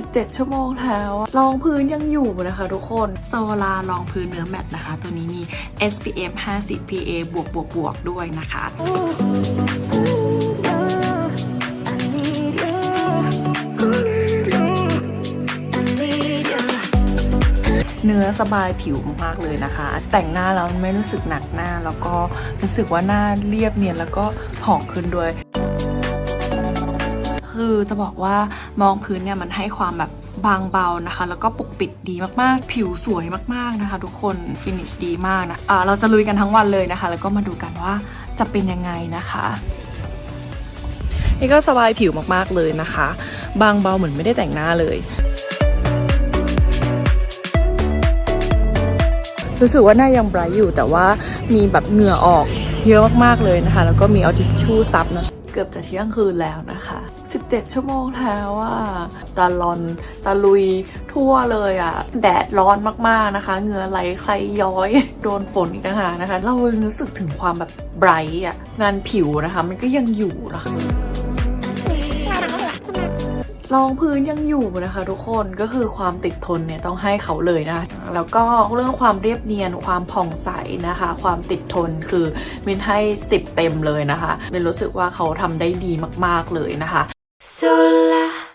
17 ชั่วโมงแล้วรองพื้นยังอยู่นะคะทุกคนโซลารองพื้นเนื้อแมตต์นะคะ ตัวนี้มี SPF 50 PA บวกบวกบวกด้วยนะคะเนื้อสบายผิวมากเลยนะคะ แต่งหน้าแล้วไม่รู้สึกหนักหน้า แล้วก็รู้สึกว่าหน้าเรียบเนียนแล้วก็ผ่องขึ้นด้วย คือจะบอกว่ามองพื้นเนี่ยมันให้ความแบบบางเบานะคะ แล้วก็ปกปิดดีมากๆ ผิวสวยมากๆนะคะ ทุกคนฟินิชดีมากนะอ่าเราจะลุยกันทั้งวันเลยนะคะ แล้วก็มาดูกันว่าจะเป็นยังไงนะคะนี่ก็สบายผิวมากๆเลยนะคะ บางเบาเหมือนไม่ได้แต่งหน้าเลยรู้สึกว่าหน้ายังไบรท์อยู่แต่ว่ามีแบบเหงื่อออกเยอะมากๆเลยนะคะ แล้วก็มีเอาทิชชู่ซับนะ เกือบจะเที่ยงคืนแล้วนะคะ 17 ชั่วโมงแล้วอะตาลอนตาลุยทั่วเลยอะแดดร้อนมากๆนะคะเหงื่อไหลใครย้อยโดนฝนอีกนะคะนะคะ เรารู้สึกถึงความแบบไบรท์อะงานผิวนะคะ มันก็ยังอยู่นะคะ รองพื้นยังอยู่นะคะ ทุกคนก็คือความติดทนเนี่ยต้องให้เขาเลยนะแล้วก็เรื่องความเรียบเนียนความผ่องใสนะคะ ความติดทนคือมินให้ 10 เต็มเลยนะคะมินรู้สึกว่าเขาทำได้ดีมากๆเลยนะคะ Sola